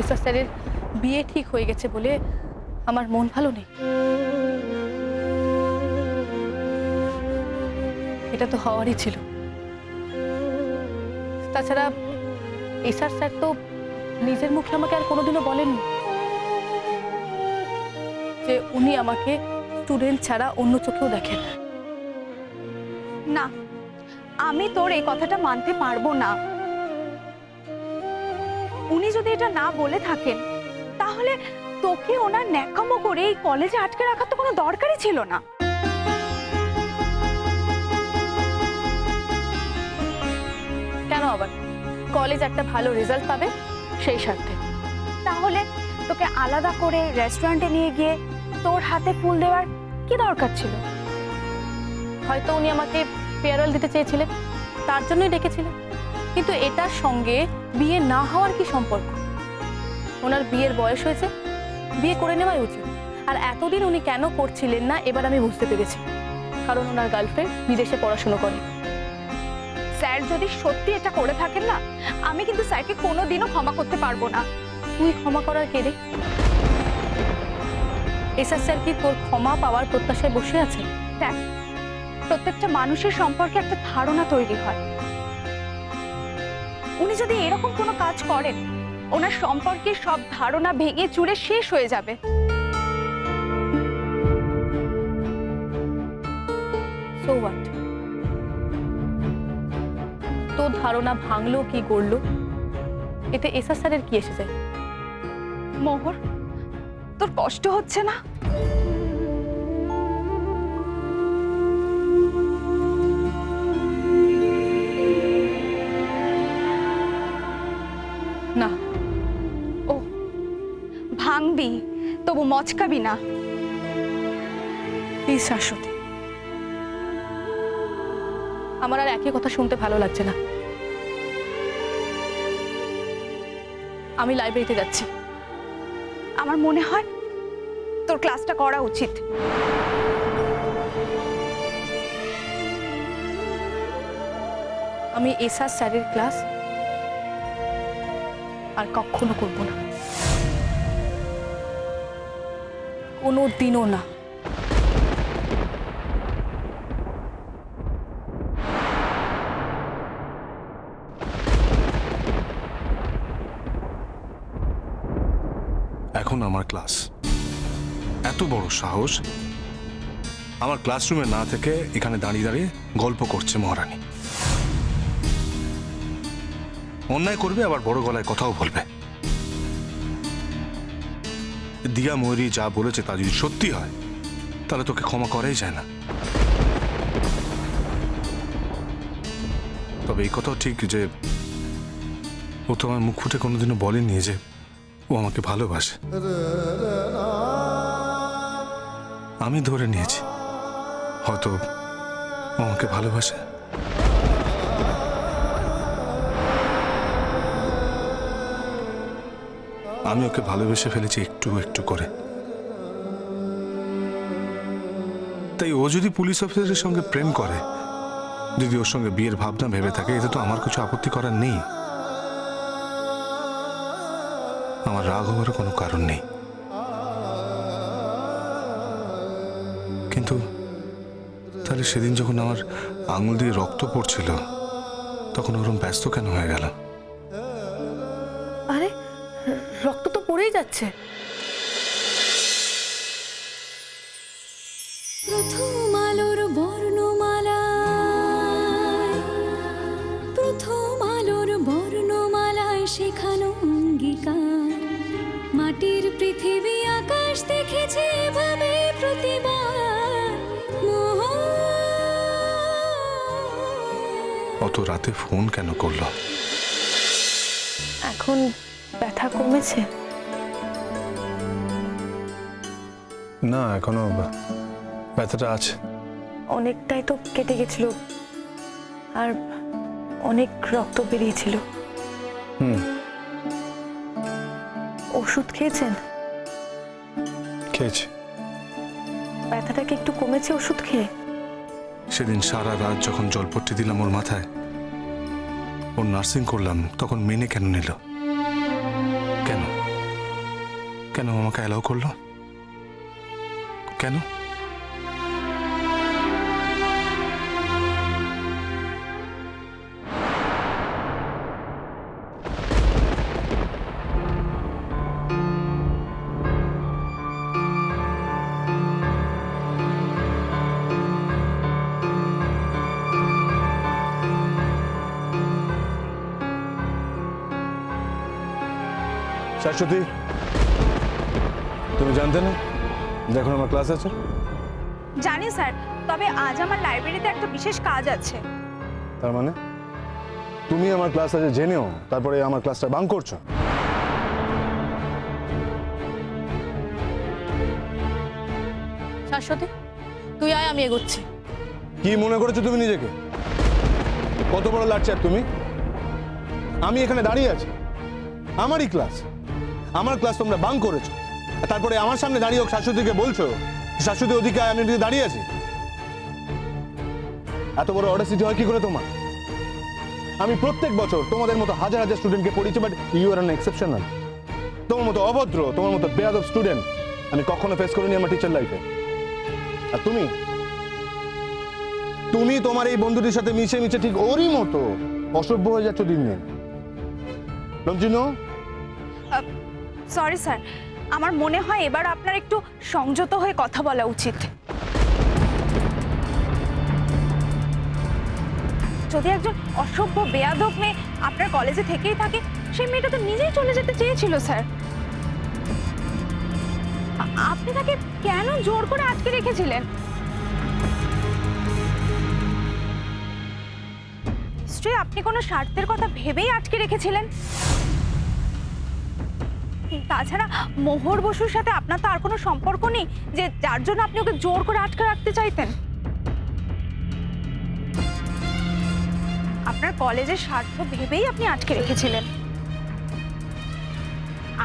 SR স্যারের বিয়ে ঠিক হয়ে গেছে বলে আমার মন ভালো নেই। এটা তো হওয়ারই ছিল। তাছাড়া এসআর স্যার তো নিজের মুখে আমাকে আর কোনোদিনও বলেননি যে উনি আমাকে স্টুডেন্ট ছাড়া অন্য চোখেও দেখেন। না, আমি তোর এই কথাটা মানতে পারব না। উনি যদি এটা না বলে থাকেন তাহলে তোকে ওনার ন্যাকামো করে এই কলেজে আটকে রাখার তো কোনো দরকারই ছিল না। কেন আবার? কলেজ একটা ভালো রেজাল্ট পাবে সেই স্বার্থে। তাহলে তোকে আলাদা করে রেস্টুরেন্টে নিয়ে গিয়ে তোর হাতে ফুল দেওয়ার কি দরকার ছিল? হয়তো উনি আমাকে ফেয়ারওয়েল দিতে চেয়েছিলেন তার জন্যই ডেকেছিলেন। কিন্তু এটার সঙ্গে বিয়ে না হওয়ার কি সম্পর্ক? ওনার বিয়ের বয়স হয়েছে, বিয়ে করে নেওয়াই উচিত। আর এতদিন উনি কেন করছিলেন না, এবার আমি বুঝতে পেরেছি। কারণ ওনার গার্লফ্রেন্ড বিদেশে পড়াশুনো করে। স্যার যদি সত্যি এটা করে থাকেন না, আমি কিন্তু স্যারকে কোনোদিনও ক্ষমা করতে পারব না। তুই ক্ষমা করার কে রে? এসআর স্যার কি তোর ক্ষমা পাওয়ার প্রত্যাশায় বসে আছে? দেখ, প্রত্যেকটা মানুষের সম্পর্কে একটা ধারণা তৈরি হয়। উনি যদি এরকম কোনো কাজ করেন ওনার সম্পর্কে সব ধারণা ভেঙে চুরে শেষ হয়ে যাবে। সো হোয়াট তোর ধারণা ভাঙলো কি করল? এতে এসআর স্যারের কি এসে যায় মোহর তোর কষ্ট হচ্ছে না? মচকাবি না। প্লিজ শাশ্বতী। আমার আর একই কথা শুনতে ভালো লাগছে না। আমি লাইব্রেরিতে যাচ্ছি। আমার মনে হয় তোর ক্লাসটা করা উচিত। আমি এসআর স্যারের ক্লাস আর কখনো করব না। কোনো দিনও না। এখন আমার ক্লাস। এত বড় সাহস। আমার ক্লাসরুমে না থেকে এখানে দাঁড়িয়ে দাঁড়িয়ে গল্প করছে মহারানী। অন্যায় করবে, আবার বড় গলায় কথাও বলবে। দিয়া ময়ূরী যা বলেছে তা যদি সত্যি হয়, তাহলে তোকে ক্ষমা করাই যায় না। তবে এই কথাও ঠিক যে, ও তো আমার মুখ ফুটে কোনোদিনও বলেনি যে ও আমাকে ভালোবাসে। আমি ধরে নিয়েছি, হয়তো আমাকে ভালোবাসে। আমি ওকে ভালোবেসে ফেলেছি একটু একটু করে। তাই ও যদি পুলিশ অফিসারের সঙ্গে প্রেম করে, যদি ওর সঙ্গে বিয়ের ভাবনা ভেবে থাকে, এতে তো আমার কিছু আপত্তি করার নেই। আমার রাগ হওয়ার কোনো কারণ নেই। কিন্তু তাহলে সেদিন যখন আমার আঙুল দিয়ে রক্ত পড়ছিল, তখন ওরম ব্যস্ত কেন হয়ে গেল যাচ্ছে। প্রথম আলোর বর্ণমালা। প্রথম আলোর বর্ণমালায় শেখানো অঙ্গীকার মাটির পৃথিবী আকাশ দেখেছে এভাবে প্রতিবার। মোহ। অত রাতে ফোন কেন করল? এখন ব্যথা কমেছে। না এখনও ব্যথাটা আছে। অনেকটাই তো কেটে গেছিল। আর অনেক রক্ত বেরিয়েছিল। হুম। ওষুধ খেয়েছেন? খেয়েছি। ব্যথাটা কি একটু কমেছে ওষুধ খেয়ে? সেদিন সারা রাত যখন জলপট্টি দিলাম ওর মাথায় ওর নার্সিং করলাম তখন মেনে কেন নিল? কেন? কেন আমাকে অ্যালাউ করল? কেন? শাশ্বতী তুমি জানতে না? যে এখন আমার ক্লাস আছে। জানি স্যার তবে আজ আমার লাইব্রেরিতে একটা বিশেষ কাজ আছে। তার মানে? তুমি আমার ক্লাস আছে জেনেও তারপরে আমার ক্লাসটা বাং করছ। শাশ্বতী তুই আয় আমি এগোচ্ছি। কি মনে করেছ তুমি নিজেকে? কত বড় লাটচার তুমি? আমি এখানে দাঁড়িয়ে আছি। আমারই ক্লাস আমার ক্লাস তোমরা বাং করেছ। তারপরে আমার সামনে দাঁড়িয়ে হোক বলছো, শাশ্বতী ওদিকে আমি ওদিকে দাঁড়িয়ে আছি। এত বড় অর্ডার সিটি হয় কি করে তোমার? আমি প্রত্যেক বছর তোমাদের মতো হাজার হাজার স্টুডেন্টকে পড়িয়েছি but you are an exceptional তোমার মতো অভদ্র, তোমার মতো বেয়াদব স্টুডেন্ট আমি কখনো ফেস করিনি আমার টিচার লাইফে আর তুমি? তুমি তোমার এই বন্ধুটির সাথে মিশে মিশে ঠিক ওরই মতো অসভ্য হয়ে যাচ্ছ দিন দিন। ডোন্ট সরি স্যার আমার মনে হয় এবার আপনার একটু সংযত হয়ে কথা বলা উচিত। যদি একজন অসভ্য, বেয়াদব মেয়ে আপনার কলেজে থেকেই থাকে সেই মেয়েটা তো নিজেই চলে যেতে চেয়েছিল, স্যার। আপনি তাকে কেন জোর করে আটকে রেখেছিলেন? নিশ্চয়ই আপনি কোনো স্বার্থের কথা ভেবেই আটকে রেখেছিলেন? তাছাড়া মোহর বসুর সাথে আপনার তো আর কোনো সম্পর্ক নেই, যে যার জন্য আপনি ওকে জোর করে আটকে রাখতে চাইতেন? আপনার কলেজের স্বার্থ ভেবেই আপনি আটকে রেখেছিলেন।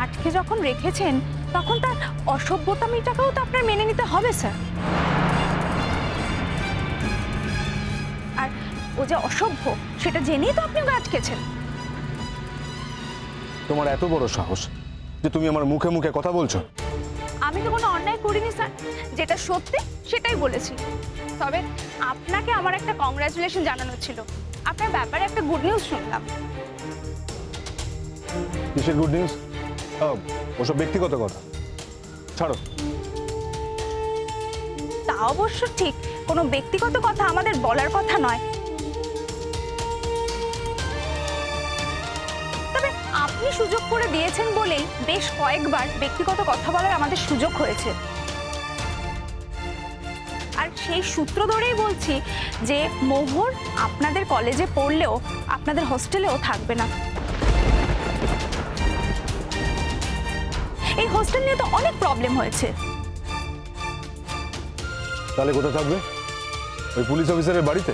আটকে যখন রেখেছেন, তখন তার অসভ্যতামিটাকেও তো আপনার মেনে নিতে হবে, স্যার। আর ও যে অসভ্য, সেটা জেনেই তো আপনি আটকেছেন। তোমার এত বড় সাহস। যে তুমি আমার মুখে মুখে কথা বলছো? আমি তো কোনো অন্যায় করিনি স্যার। যেটা সত্যি সেটাই বলেছি। তবে আপনাকে আমার একটা কংগ্রাচুলেশন জানানোর ছিল। আপনার ব্যাপারে একটা গুড নিউজ শুনলাম। কিসের গুড নিউজ ওসব ব্যক্তিগত কথা। ছাড়ো। তা অবশ্য ঠিক। কোনো ব্যক্তিগত কথা আমাদের বলার কথা নয়। আপনি সুযোগ করে দিয়েছেন বলেই বেশ কয়েকবার ব্যক্তিগত কথা বলার আমাদের সুযোগ হয়েছে। আর সেই সূত্র ধরেই বলছি যে মোহর আপনাদের কলেজে পড়লেও আপনাদের হোস্টেলেও থাকবে না। এই হোস্টেল নিয়ে তো অনেক প্রবলেম হয়েছে। তাহলে কোথায় থাকবে? ওই পুলিশ অফিসারের বাড়িতে?